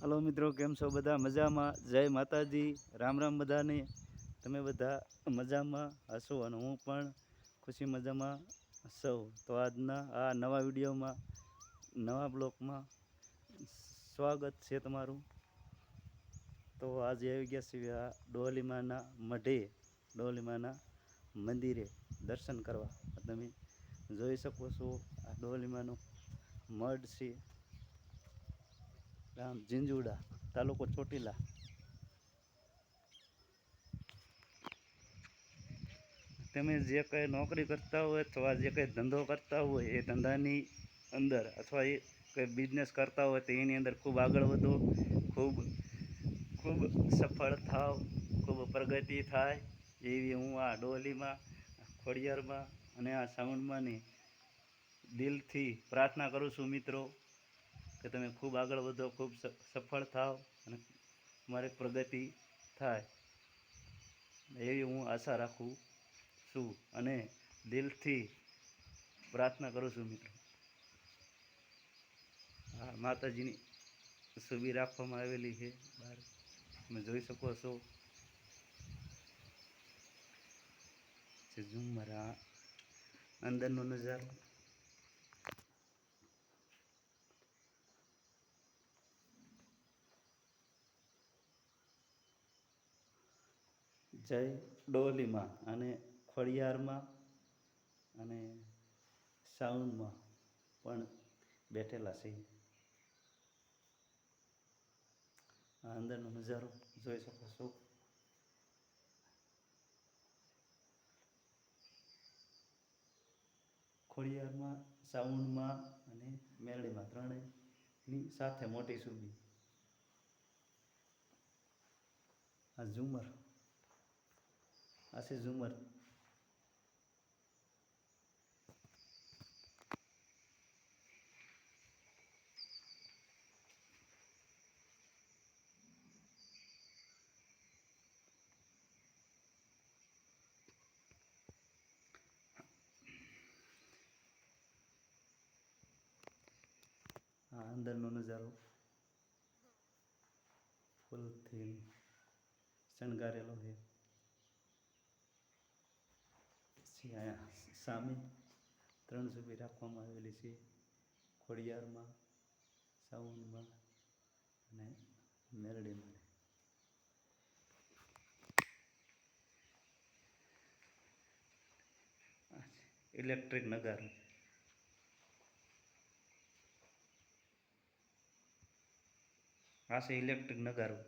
Hello મિત્રો, કેમ છો બધા? મજામાં? જય માતાજી. રામ રામ બધાને. તમે બધા મજામાં હશો અને હું પણ ખુશી મજામાં સૌ. તો આજના આ નવા વિડીયોમાં, નવા બ્લોકમાં સ્વાગત છે તમારું. તો આજે આવી ગયા છીએ આ ડોલીમાના મઢે ડોલીમાના મંદિરે દર્શન કરવા. તમે જોઈ શકો છો, આ ડોલીમાનું મઢ છે. ગામ ઝીંઝુડા તાલુકો ચોટીલા. તમે જે કંઈ નોકરી કરતા હોય અથવા જે કંઈ ધંધો કરતા હોય, એ ધંધાની અંદર અથવા એ કંઈ બિઝનેસ કરતા હોય, તો એની અંદર ખૂબ આગળ વધો. ખૂબ ખૂબ સફળ થાવ, ખૂબ પ્રગતિ થાય. એવી હું આ ડોલીમાં, ખોડિયારમાં અને આ સાઉન્ડમાંની દિલથી પ્રાર્થના કરું છું મિત્રો. કે તમે ખૂબ આગળ વધો, ખૂબ સફળ થાવ અને મારે પ્રગતિ થાય. એવી હું આશા રાખું છું અને દિલથી પ્રાર્થના કરું છું મિત્રો. હા માતાજીની સુબી રાખવામાં આવેલી છે. બહાર તમે જોઈ શકો છો. આ અંદરનો નજારો. જય ડોલીમાં અને ખોડિયારમાં અને સાઉન્ડમાં પણ બેઠેલા છે આ અંદરનો નજારો જોઈ શકો છો. ખોડિયારમાં સાઉન્ડમાં અને મેરડીમાં ત્રણેયની સાથે મોટી સુબી આ ઝુમર આ છે ઝુમર આ અંદરનો નજારો. ફૂલથી શણગારેલો છે. પછી અહીંયા સામે ત્રણ સુધી રાખવામાં આવેલી છે. ખોડિયારમાં, સાઉન્ડમાં અને મેરડીમાં ઇલેક્ટ્રિક નગાર. આ છે ઇલેક્ટ્રિક નગારો.